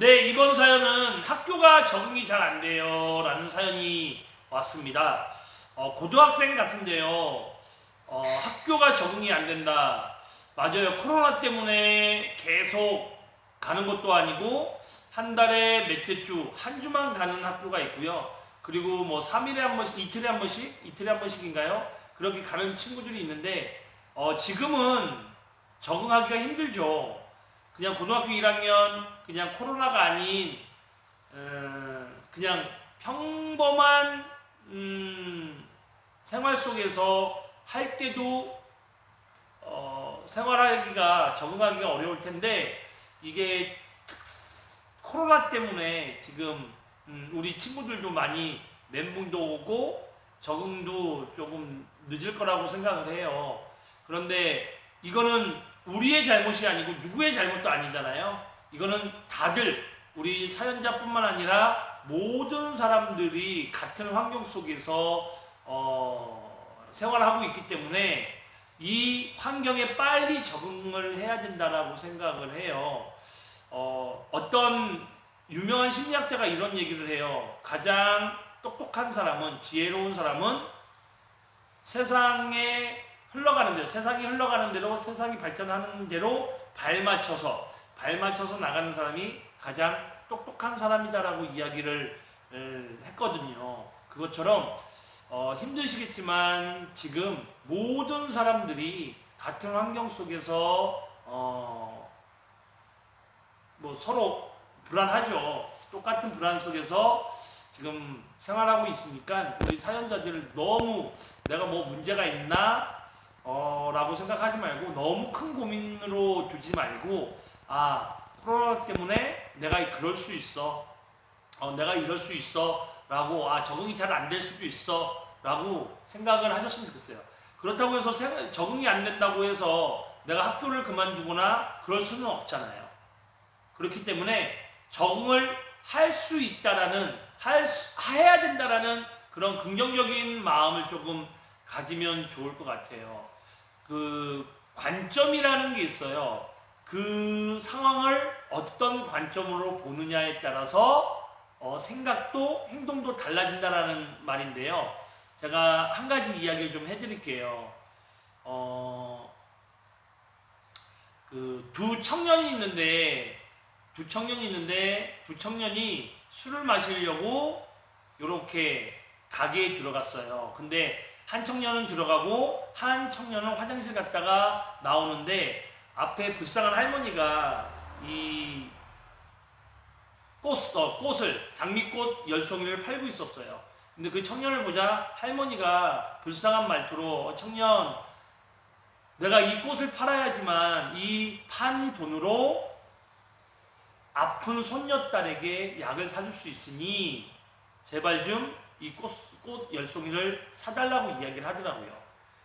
네, 이번 사연은 학교가 적응이 잘 안 돼요. 라는 사연이 왔습니다. 어, 고등학생 같은데요. 어, 학교가 적응이 안 된다. 맞아요. 코로나 때문에 계속 가는 것도 아니고, 한 달에 몇째 주, 한 주만 가는 학교가 있고요. 그리고 뭐 3일에 한 번씩, 이틀에 한 번씩, 이틀에 한 번씩인가요? 그렇게 가는 친구들이 있는데, 어, 지금은 적응하기가 힘들죠. 그냥 고등학교 1학년 그냥 코로나가 아닌 어, 그냥 평범한 음, 생활 속에서 할 때도 어, 생활하기가 적응하기가 어려울 텐데 이게 특- 코로나 때문에 지금 음, 우리 친구들도 많이 멘붕도 오고 적응도 조금 늦을 거라고 생각을 해요. 그런데 이거는 우리의 잘못이 아니고 누구의 잘못도 아니잖아요. 이거는 다들 우리 사연자뿐만 아니라 모든 사람들이 같은 환경 속에서 어, 생활하고 있기 때문에 이 환경에 빨리 적응을 해야 된다라고 생각을 해요. 어, 어떤 유명한 심리학자가 이런 얘기를 해요. 가장 똑똑한 사람은 지혜로운 사람은 세상에 흘러가는 대로 세상이 흘러가는 대로 세상이 발전하는 대로 발 맞춰서 발 맞춰서 나가는 사람이 가장 똑똑한 사람이다라고 이야기를 에, 했거든요. 그것처럼 어, 힘드시겠지만 지금 모든 사람들이 같은 환경 속에서 어, 뭐 서로 불안하죠. 똑같은 불안 속에서 지금 생활하고 있으니까 우리 사연자들을 너무 내가 뭐 문제가 있나 어, 라고 생각하지 말고 너무 큰 고민으로 두지 말고 아 코로나 때문에 내가 그럴 수 있어. 어, 내가 이럴 수 있어. 라고 아 적응이 잘 안 될 수도 있어. 라고 생각을 하셨으면 좋겠어요. 그렇다고 해서 생- 적응이 안 된다고 해서 내가 학교를 그만두거나 그럴 수는 없잖아요. 그렇기 때문에 적응을 할 수 있다라는 할 수- 해야 된다라는 그런 긍정적인 마음을 조금 가지면 좋을 것 같아요. 그 관점이라는 게 있어요. 그 상황을 어떤 관점으로 보느냐에 따라서 어, 생각도 행동도 달라진다라는 말인데요. 제가 한 가지 이야기를 좀 해드릴게요. 어, 그 두 청년이 있는데 두 청년이 있는데 두 청년이 술을 마시려고 이렇게 가게에 들어갔어요. 근데 한 청년은 들어가고 한 청년은 화장실 갔다가 나오는데 앞에 불쌍한 할머니가 이 꽃, 어, 꽃을 장미꽃 열송이를 팔고 있었어요. 근데 그 청년을 보자 할머니가 불쌍한 말투로 어, 청년 내가 이 꽃을 팔아야지만 이 판 돈으로 아픈 손녀딸에게 약을 사줄 수 있으니 제발 좀 이 꽃, 꽃 열송이를 사달라고 이야기를 하더라고요.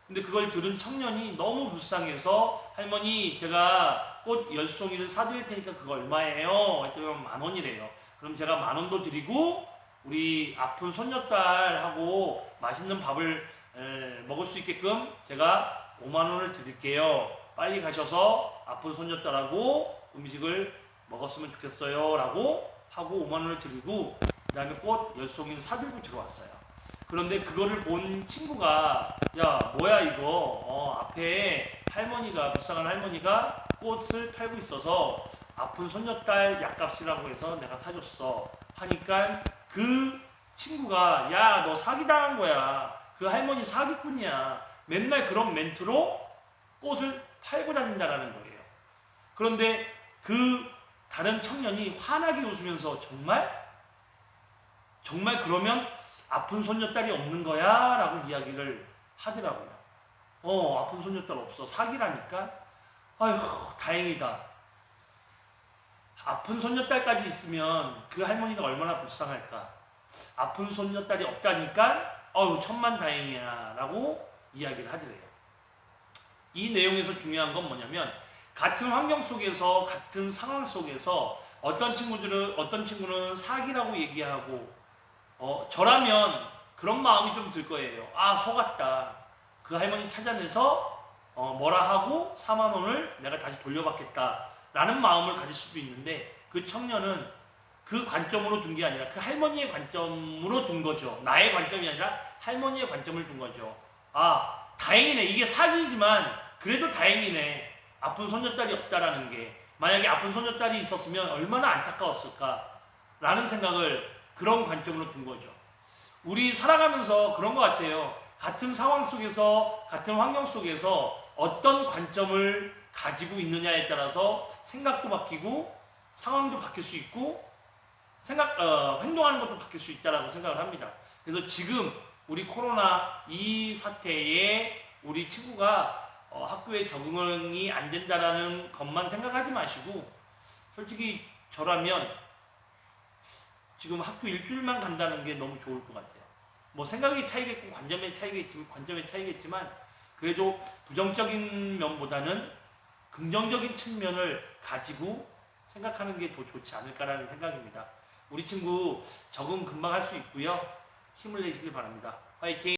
근데 그걸 들은 청년이 너무 불쌍해서 할머니 제가 꽃 열송이를 사드릴 테니까 그거 얼마예요? 했더니 만 원이래요. 그럼 제가 만 원도 드리고 우리 아픈 손녀딸하고 맛있는 밥을 에, 먹을 수 있게끔 제가 5만 원을 드릴게요. 빨리 가셔서 아픈 손녀딸하고 음식을 먹었으면 좋겠어요. 라고 하고 5만 원을 드리고 그 다음에 꽃 열송이를 사들고 들어왔어요. 그런데 그거를 본 친구가 야 뭐야 이거? 어, 앞에 할머니가 불쌍한 할머니가 꽃을 팔고 있어서 아픈 손녀딸 약값이라고 해서 내가 사줬어. 하니까 그 친구가 야 너 사기당한 거야. 그 할머니 사기꾼이야. 맨날 그런 멘트로 꽃을 팔고 다닌다라는 거예요. 그런데 그 다른 청년이 환하게 웃으면서 정말 정말 그러면 아픈 손녀딸이 없는 거야? 라고 이야기를 하더라고요. 어, 아픈 손녀딸 없어. 사기라니까? 아휴, 다행이다. 아픈 손녀딸까지 있으면 그 할머니가 얼마나 불쌍할까? 아픈 손녀딸이 없다니까? 어휴, 천만 다행이야. 라고 이야기를 하더래요. 이 내용에서 중요한 건 뭐냐면, 같은 환경 속에서, 같은 상황 속에서 어떤 친구들은, 어떤 친구는 사기라고 얘기하고, 어, 저라면 그런 마음이 좀 들 거예요. 아, 속았다. 그 할머니 찾아내서 어, 뭐라 하고 4만 원을 내가 다시 돌려받겠다. 라는 마음을 가질 수도 있는데 그 청년은 그 관점으로 둔 게 아니라 그 할머니의 관점으로 둔 거죠. 나의 관점이 아니라 할머니의 관점을 둔 거죠. 아, 다행이네. 이게 사기지만 그래도 다행이네. 아픈 손녀딸이 없다라는 게 만약에 아픈 손녀딸이 있었으면 얼마나 안타까웠을까 라는 생각을 그런 관점으로 둔 거죠. 우리 살아가면서 그런 것 같아요. 같은 상황 속에서 같은 환경 속에서 어떤 관점을 가지고 있느냐에 따라서 생각도 바뀌고 상황도 바뀔 수 있고 생각 어, 행동하는 것도 바뀔 수 있다라고 생각을 합니다. 그래서 지금 우리 코로나 이 사태에 우리 친구가 어, 학교에 적응이 안 된다라는 것만 생각하지 마시고 솔직히 저라면 지금 학교 일주일만 간다는 게 너무 좋을 것 같아요. 뭐 생각의 차이겠고 관점의 차이겠지만 관점의 차이겠지만 그래도 부정적인 면보다는 긍정적인 측면을 가지고 생각하는 게 더 좋지 않을까라는 생각입니다. 우리 친구 적응 금방 할 수 있고요. 힘을 내시길 바랍니다. 화이팅!